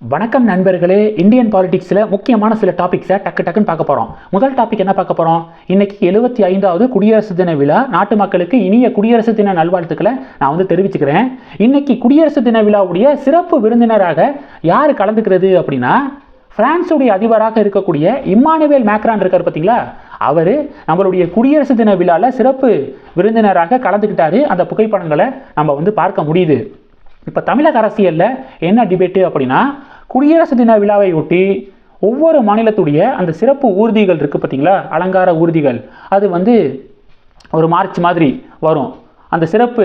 வணக்கம் நண்பர்களே இந்தியன் பாலிடிக்ஸில் முக்கியமான சில டாபிக்ஸை டக்கு டக்குன்னு பார்க்க போகிறோம் முதல் டாபிக் என்ன பார்க்க போகிறோம் இன்னைக்கு எழுபத்தி ஐந்தாவது குடியரசு தின விழா. நாட்டு மக்களுக்கு இனிய குடியரசு தின நல்வாழ்த்துக்களை நான் வந்து தெரிவிச்சுக்கிறேன். இன்னைக்கு குடியரசு தின விழாவுடைய சிறப்பு விருந்தினராக யார் கலந்துக்கிறது அப்படின்னா பிரான்ஸுடைய அதிபராக இருக்கக்கூடிய இம்மானுவேல் மேக்ரான் இருக்கார் பார்த்தீங்களா? அவர் நம்மளுடைய குடியரசு தின விழாவில் சிறப்பு விருந்தினராக கலந்துக்கிட்டாரு. அந்த புகைப்படங்களை நம்ம வந்து பார்க்க முடியுது. இப்போ தமிழக அரசியலில் என்ன டிபேட்டு அப்படின்னா குடியரசு தின விழாவை ஒட்டி ஒவ்வொரு மாநிலத்துடைய அந்த சிறப்பு ஊர்திகள் இருக்குது பார்த்தீங்களா அலங்கார ஊர்திகள். அது வந்து ஒரு மார்ச் மாதிரி வரும். அந்த சிறப்பு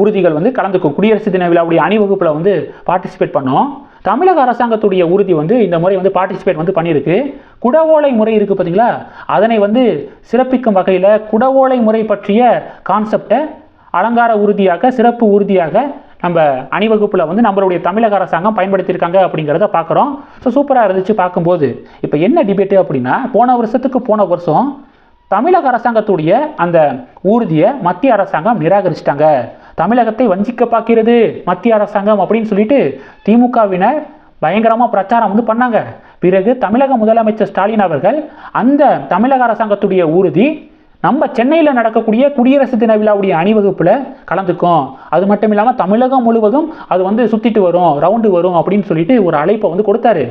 ஊர்திகள் வந்து கலந்துக்கும். குடியரசு தின விழாவுடைய அணிவகுப்பில் வந்து பார்ட்டிசிபேட் பண்ணோம். தமிழக அரசாங்கத்துடைய ஊர்தி வந்து இந்த முறை வந்து பார்ட்டிசிபேட் வந்து பண்ணியிருக்கு. குடவோலை முறை இருக்குது பார்த்தீங்களா அதனை வந்து சிறப்பிக்கும் வகையில் குடவோலை முறை பற்றிய கான்செப்டை அலங்கார ஊர்தியாக சிறப்பு ஊர்தியாக நம்ம அணிவகுப்பில் வந்து நம்மளுடைய தமிழக அரசாங்கம் பயன்படுத்தியிருக்காங்க அப்படிங்கிறத பார்க்குறோம். ஸோ சூப்பராக இருந்துச்சு பார்க்கும்போது. இப்போ என்ன டிபேட்டு அப்படின்னா போன வருஷத்துக்கு போன வருஷம் தமிழக அரசாங்கத்துடைய அந்த ஊர்தியை மத்திய அரசாங்கம் நிராகரிச்சிட்டாங்க. தமிழகத்தை வஞ்சிக்க பார்க்கிறது மத்திய அரசாங்கம் அப்படின்னு சொல்லிட்டு திமுகவினர் பயங்கரமாக பிரச்சாரம் வந்து பண்ணாங்க. பிறகு தமிழக முதலமைச்சர் ஸ்டாலின் அவர்கள் அந்த தமிழக அரசாங்கத்துடைய ஊர்தி நம்ம சென்னையில் நடக்கக்கூடிய குடியரசு தின விழாவுடைய அணிவகுப்பில் கலந்துக்கும். அது மட்டும் இல்லாமல் தமிழகம் முழுவதும் அது வந்து சுற்றிட்டு வரும் ரவுண்டு வரும் அப்படின்னு சொல்லிட்டு ஒரு அழைப்பை வந்து கொடுத்தாரு.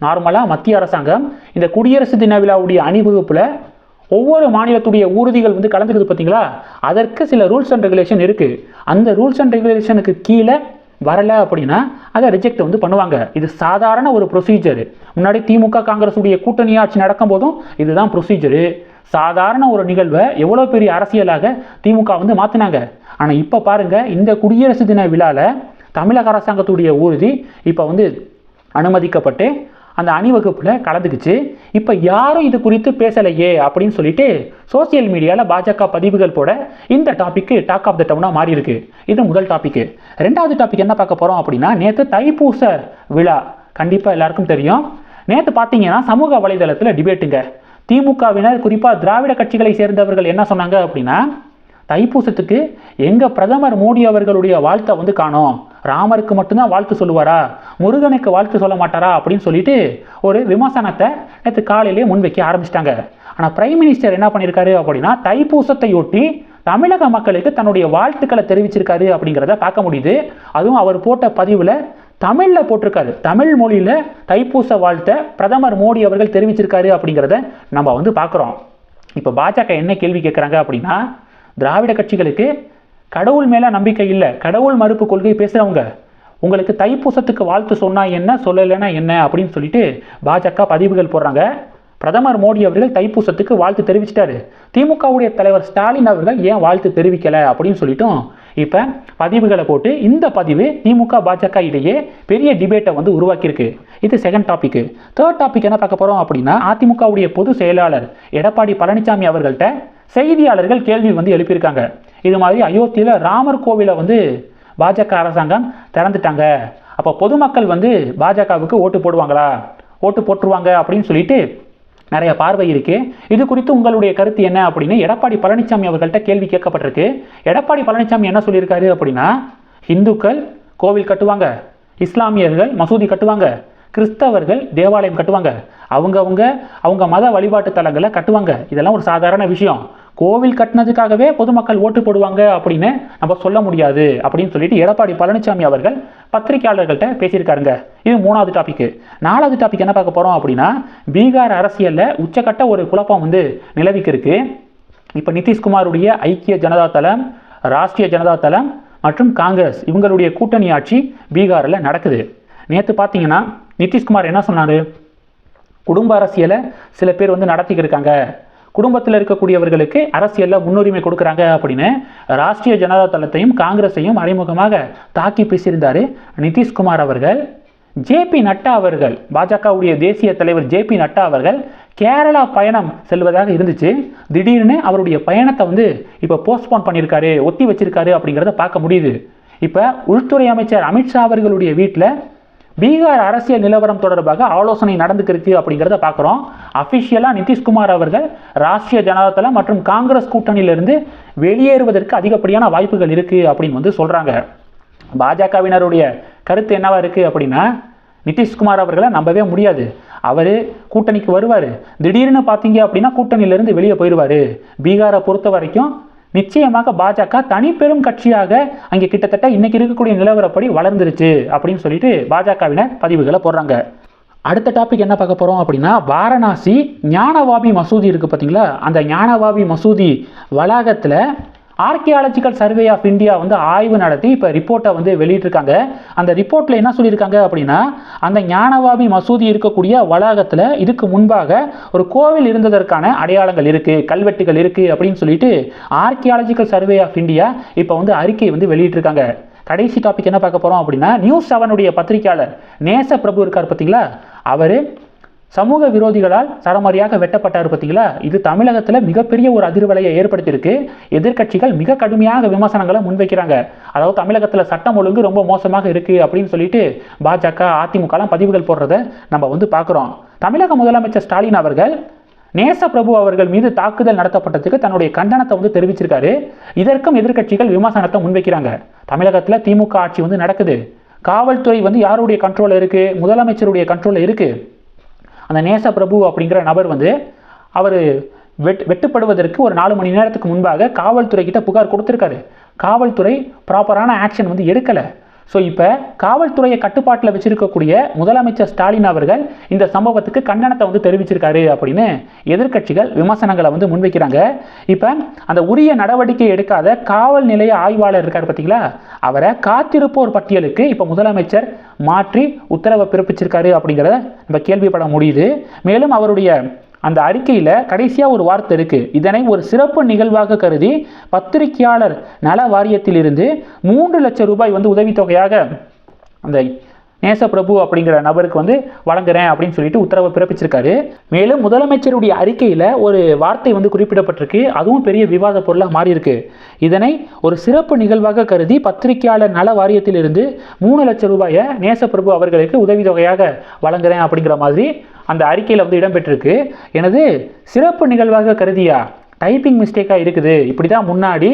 நார்மலாக மத்திய அரசாங்கம் இந்த குடியரசு தின விழாவுடைய அணிவகுப்பில் ஒவ்வொரு மாநிலத்துடைய ஊர்திகள் வந்து கலந்துக்குது பார்த்தீங்களா அதற்கு சில ரூல்ஸ் அண்ட் ரெகுலேஷன் இருக்குது அந்த ரூல்ஸ் அண்ட் ரெகுலேஷனுக்கு கீழே வரலை அப்படின்னா அதை ரிஜெக்ட் வந்து பண்ணுவாங்க. இது சாதாரண ஒரு ப்ரொசீஜர் முன்னாடி திமுக காங்கிரஸுடைய கூட்டணி ஆட்சி நடக்கும் போதும் இதுதான் ப்ரொசீஜரு சாதாரண ஒரு நிகழ்வை எவ்வளோ பெரிய அரசியலாக திமுக வந்து மாற்றினாங்க ஆனால் இப்போ பாருங்கள் இந்த குடியரசு தின விழாவில் தமிழக அரசாங்கத்துடைய ஊர்தி இப்போ வந்து அனுமதிக்கப்பட்டு அந்த அணிவகுப்பில் கலந்துக்குச்சு. இப்போ யாரும் இது குறித்து பேசலையே அப்படின்னு சொல்லிட்டு சோசியல் மீடியாவில் பாஜக பதிவுகள் போட இந்த டாபிக்கு டாக் ஆஃப் த டவுனாக மாறி இருக்கு இது முதல் டாபிக்கு ரெண்டாவது டாபிக் என்ன பார்க்க போகிறோம் அப்படின்னா நேற்று தைப்பூச விழா. கண்டிப்பாக எல்லாருக்கும் தெரியும். நேற்று பார்த்தீங்கன்னா சமூக வலைதளத்தில் டிபேட்டுங்க திமுகவினர் குறிப்பாக திராவிட கட்சிகளை சேர்ந்தவர்கள் என்ன சொன்னாங்க அப்படின்னா தைப்பூசத்துக்கு எங்கள் பிரதமர் மோடி அவர்களுடைய வாழ்த்தை வந்து காணோம். ராமருக்கு மட்டும்தான் வாழ்த்து சொல்லுவாரா? முருகனுக்கு வாழ்த்து சொல்ல மாட்டாரா? அப்படின்னு சொல்லிட்டு ஒரு விமர்சனத்தை நேற்று காலையிலேயே முன்வைக்க ஆரம்பிச்சிட்டாங்க. ஆனால் பிரைம் மினிஸ்டர் என்ன பண்ணியிருக்காரு அப்படின்னா தைப்பூசத்தையொட்டி தமிழக மக்களுக்கு தன்னுடைய வாழ்த்துக்களை தெரிவிச்சிருக்காரு அப்படிங்கிறத பார்க்க முடியுது. அதுவும் அவர் போட்ட பதிவில் தமிழில் போட்டிருக்காரு. தமிழ் மொழியில் தைப்பூச வாழ்த்த பிரதமர் மோடி அவர்கள் தெரிவிச்சிருக்காரு அப்படிங்கிறத நம்ம வந்து பார்க்குறோம். இப்போ பாஜக என்ன கேள்வி கேட்குறாங்க அப்படின்னா திராவிட கட்சிகளுக்கு கடவுள் மேலே நம்பிக்கை இல்லை. கடவுள் மறுப்பு கொள்கை பேசுகிறவங்க உங்களுக்கு தைப்பூசத்துக்கு வாழ்த்து சொன்னால் என்ன சொல்லலைன்னா என்ன அப்படின்னு சொல்லிட்டு பாஜக பதிவுகள் போடுறாங்க. பிரதமர் மோடி அவர்கள் தைப்பூசத்துக்கு வாழ்த்து தெரிவிச்சிட்டாரு. திமுகவுடைய தலைவர் ஸ்டாலின் அவர்கள் ஏன் வாழ்த்து தெரிவிக்கலை அப்படின்னு சொல்லிட்டும் இப்போ பதிவுகளை போட்டு இந்த பதிவு திமுக பாஜக இடையே பெரிய டிபேட்டை வந்து உருவாக்கியிருக்கு. இது செகண்ட் டாபிக் தேர்ட் டாபிக் என்ன பார்க்க போகிறோம் அப்படின்னா அதிமுகவுடைய பொது செயலாளர் எடப்பாடி பழனிசாமி அவர்கள்ட்ட செய்தியாளர்கள் கேள்வி வந்து எழுப்பியிருக்காங்க. இது மாதிரி அயோத்தியில் ராமர் கோவிலை வந்து பாஜக அரசாங்கம் திறந்துட்டாங்க. அப்போ பொதுமக்கள் வந்து பாஜகவுக்கு ஓட்டு போடுவாங்களா? ஓட்டு போட்டுருவாங்க அப்படின்னு சொல்லிட்டு நிறைய பார்வை இருக்கு. இது குறித்து உங்களுடைய கருத்து என்ன அப்படின்னு எடப்பாடி பழனிசாமி அவர்கள்ட்ட கேள்வி கேட்கப்பட்டிருக்கு. எடப்பாடி பழனிசாமி என்ன சொல்லியிருக்காரு அப்படின்னா இந்துக்கள் கோவில் கட்டுவாங்க இஸ்லாமியர்கள் மசூதி கட்டுவாங்க கிறிஸ்தவர்கள் தேவாலயம் கட்டுவாங்க அவங்கவுங்க அவங்க மத வழிபாட்டு தலங்களை கட்டுவாங்க. இதெல்லாம் ஒரு சாதாரண விஷயம். கோவில் கட்டினதுக்காகவே பொதுமக்கள் ஓட்டு போடுவாங்க அப்படின்னு நம்ம சொல்ல முடியாது அப்படின்னு சொல்லிட்டு எடப்பாடி பழனிசாமி அவர்கள் பத்திரிகையாளர்கள்ட்ட பேசியிருக்காருங்க. இது மூணாவது டாபிக் நாலாவது டாபிக் என்ன பார்க்க போகிறோம் அப்படின்னா பீகார் அரசியலில் உச்சக்கட்ட ஒரு குழப்பம் வந்து நிலவிக்கு இருக்கு இப்போ நிதிஷ்குமாருடைய ஐக்கிய ஜனதா தளம் ராஷ்டிரிய ஜனதா தளம் மற்றும் காங்கிரஸ் இவங்களுடைய கூட்டணி ஆட்சி பீகாரில் நடக்குது. நேற்று பார்த்தீங்கன்னா நிதிஷ்குமார் என்ன சொன்னார்? குடும்ப அரசியலை சில பேர் வந்து நடத்திக்கிட்டு இருக்காங்க. குடும்பத்தில் இருக்கக்கூடியவர்களுக்கு அரசியலில் முன்னுரிமை கொடுக்குறாங்க அப்படின்னு ராஷ்டிரிய ஜனதா தளத்தையும் காங்கிரஸையும் மறைமுகமாக தாக்கி பேசியிருந்தார் நிதிஷ்குமார் அவர்கள். ஜேபி நட்டா அவர்கள் பாஜகவுடைய தேசிய தலைவர் ஜேபி நட்டா அவர்கள் கேரளா பயணம் செல்வதாக இருந்துச்சு. திடீர்னு அவருடைய பயணத்தை வந்து இப்போ போஸ்ட்போன் பண்ணியிருக்காரு ஒத்தி வச்சிருக்காரு அப்படிங்கிறத பார்க்க முடியுது. இப்போ உள்துறை அமைச்சர் அமித்ஷா அவர்களுடைய வீட்டில் பீகார் அரசியல் நிலவரம் தொடர்பாக ஆலோசனை நடந்துக்கிருக்கு அப்படிங்கிறத பார்க்குறோம். அஃபிஷியலாக நிதிஷ்குமார் அவர்கள் ராஷ்டிரிய ஜனதாதள மற்றும் காங்கிரஸ் கூட்டணியிலிருந்து வெளியேறுவதற்கு அதிகப்படியான வாய்ப்புகள் இருக்குது அப்படின்னு வந்து சொல்கிறாங்க பாஜகவினருடைய கருத்து என்னவா இருக்குது அப்படின்னா நிதிஷ்குமார் அவர்களை நம்பவே முடியாது. அவர் கூட்டணிக்கு வருவார். திடீர்னு பார்த்தீங்க அப்படின்னா கூட்டணியிலேருந்து வெளியே போயிடுவார் பீகாரை பொறுத்த வரைக்கும் நிச்சயமாக பாஜக தனிப்பெரும் கட்சியாக அங்கே கிட்டத்தட்ட இன்றைக்கி இருக்கக்கூடிய நிலவரப்படி வளர்ந்துருச்சு அப்படின்னு சொல்லிட்டு பாஜகவினர் பதிவுகளை போடுறாங்க. அடுத்த டாபிக் என்ன பார்க்க போகிறோம் அப்படின்னா வாரணாசி ஞானவாபி மசூதி இருக்குது பார்த்தீங்களா? அந்த ஞானவாபி மசூதி வளாகத்தில் ஆர்கியாலஜிக்கல் சர்வே ஆஃப் இந்தியா வந்து ஆய்வு நடத்தி இப்போ ரிப்போர்ட்டை வந்து வெளியிட்டிருக்காங்க. அந்த ரிப்போர்ட்டில் என்ன சொல்லியிருக்காங்க அப்படின்னா அந்த ஞானவாபி மசூதி இருக்கக்கூடிய வளாகத்தில் இதுக்கு முன்பாக ஒரு கோவில் இருந்ததற்கான அடையாளங்கள் இருக்குது கல்வெட்டுகள் இருக்குது அப்படின்னு சொல்லிட்டு ஆர்கியாலஜிக்கல் சர்வே ஆஃப் இந்தியா இப்போ வந்து அறிக்கை வந்து வெளியிட்டிருக்காங்க. கடைசி டாபிக் என்ன பார்க்க போகிறோம் அப்படின்னா நியூஸ் செவனுடைய பத்திரிக்கையாளர் நேச பிரபு இருக்கார் பார்த்தீங்களா? அவர் சமூக விரோதிகளால் சரமாரியாக வெட்டப்பட்டார் பார்த்தீங்களா? இது தமிழகத்தில் மிகப்பெரிய ஒரு அதிர்வலையை ஏற்படுத்தியிருக்கு. எதிர்க்கட்சிகள் மிக கடுமையாக விமர்சனங்களை முன்வைக்கிறாங்க. அதாவது தமிழகத்தில் சட்டம் ஒழுங்கு ரொம்ப மோசமாக இருக்குது அப்படின்னு சொல்லிட்டு பாஜக அதிமுகலாம் பதிவுகள் போடுறத நம்ம வந்து பார்க்குறோம். தமிழக முதலமைச்சர் ஸ்டாலின் அவர்கள் நேச பிரபு அவர்கள் மீது தாக்குதல் நடத்தப்பட்டதுக்கு தன்னுடைய கண்டனத்தை வந்து தெரிவிச்சிருக்காரு. இதற்கும் எதிர்க்கட்சிகள் விமர்சனத்தை முன்வைக்கிறாங்க. தமிழகத்தில் திமுக ஆட்சி வந்து நடக்குது. காவல்துறை வந்து யாருடைய கண்ட்ரோலில் இருக்குது முதலமைச்சருடைய கண்ட்ரோலில் இருக்குது அந்த நேச பிரபு அப்படிங்கிற நபர் வந்து அவர் வெட் வெட்டுப்படுவதற்கு ஒரு நாலு மணி நேரத்துக்கு முன்பாக காவல்துறை கிட்ட புகார் கொடுத்துருக்காரு. காவல்துறை ப்ராப்பரான ஆக்ஷன் வந்து எடுக்கலை. ஸோ இப்போ காவல்துறையை கட்டுப்பாட்டில் வச்சிருக்கக்கூடிய முதலமைச்சர் ஸ்டாலின் அவர்கள் இந்த சம்பவத்துக்கு கண்டனத்தை வந்து தெரிவிச்சிருக்காரு அப்படின்னு எதிர்க்கட்சிகள் விமர்சனங்களை வந்து முன்வைக்கிறாங்க. இப்போ அந்த உரிய நடவடிக்கை எடுக்காத காவல் நிலைய ஆய்வாளர் இருக்கார் பார்த்தீங்களா அவரை காத்திருப்போர் பட்டியலுக்கு இப்போ முதலமைச்சர் மாற்றி உத்தரவை பிறப்பிச்சிருக்காரு அப்படிங்கிறத நம்ம கேள்விப்பட முடியுது. மேலும் அவருடைய அந்த அறிக்கையில் கடைசியாக ஒரு வார்த்தை இருக்குது இதனை ஒரு சிறப்பு நிகழ்வாக கருதி பத்திரிகையாளர் நல வாரியத்திலிருந்து மூன்று லட்சம் ரூபாய் வந்து உதவித்தொகையாக அந்த நேசப்பிரபு அப்படிங்கிற நபருக்கு வந்து வழங்குறேன் அப்படின்னு சொல்லிட்டு உத்தரவை பிறப்பிச்சிருக்காரு. மேலும் முதலமைச்சருடைய அறிக்கையில் ஒரு வார்த்தை வந்து குறிப்பிடப்பட்டிருக்கு. அதுவும் பெரிய விவாத பொருளாக மாறியிருக்கு. இதனை ஒரு சிறப்பு நிகழ்வாக கருதி பத்திரிகையாளர் நல வாரியத்திலிருந்து மூணு லட்சம் ரூபாயை நேசப்பிரபு அவர்களுக்கு உதவித்தொகையாக வழங்குறேன் அப்படிங்கிற மாதிரி அந்த அறிக்கையில் வந்து இடம்பெற்றிருக்கு. எனது சிறப்பு நிகழ்வாக கருதியா டைப்பிங் மிஸ்டேக்காக இருக்குது. இப்படி தான் முன்னாடி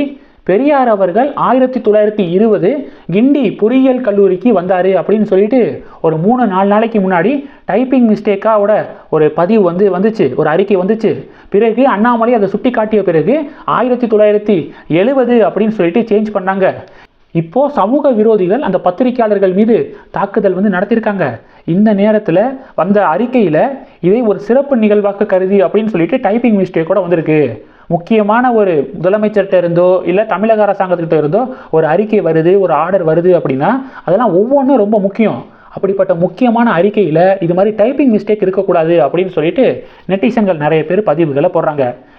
பெரியார் அவர்கள் ஆயிரத்தி தொள்ளாயிரத்தி இருபது கிண்டி பொறியியல் கல்லூரிக்கு வந்தார் அப்படின்னு சொல்லிட்டு ஒரு மூணு நாலு நாளைக்கு முன்னாடி டைப்பிங் மிஸ்டேக்காவோட ஒரு பதிவு வந்து வந்துச்சு ஒரு அறிக்கை வந்துச்சு. பிறகு அண்ணாமலை அதை சுட்டி காட்டிய பிறகு ஆயிரத்தி தொள்ளாயிரத்தி எழுபது அப்படின்னு சொல்லிட்டு சேஞ்ச் பண்ணாங்க. இப்போ சமூக விரோதிகள் அந்த பத்திரிகையாளர்கள் மீது தாக்குதல் வந்து நடத்தியிருக்காங்க இந்த நேரத்தில் வந்த அறிக்கையில் இதை ஒரு சிறப்பு நிகழ்வாக கருதி அப்படின்னு சொல்லிட்டு டைப்பிங் மிஸ்டேக் கூட வந்திருக்கு. முக்கியமான ஒரு முதலமைச்சர்கிட்ட இருந்தோ இல்லை தமிழக அரசாங்கத்துக்கிட்ட இருந்தோ ஒரு அறிக்கை வருது ஒரு ஆர்டர் வருது அப்படின்னா அதெல்லாம் ஒவ்வொன்றும் ரொம்ப முக்கியம். அப்படிப்பட்ட முக்கியமான அறிக்கையில் இது மாதிரி டைப்பிங் மிஸ்டேக் இருக்கக்கூடாது அப்படின்னு சொல்லிட்டு நெட்டிசன்கள் நிறைய பேர் பதிவுகளை போடுறாங்க.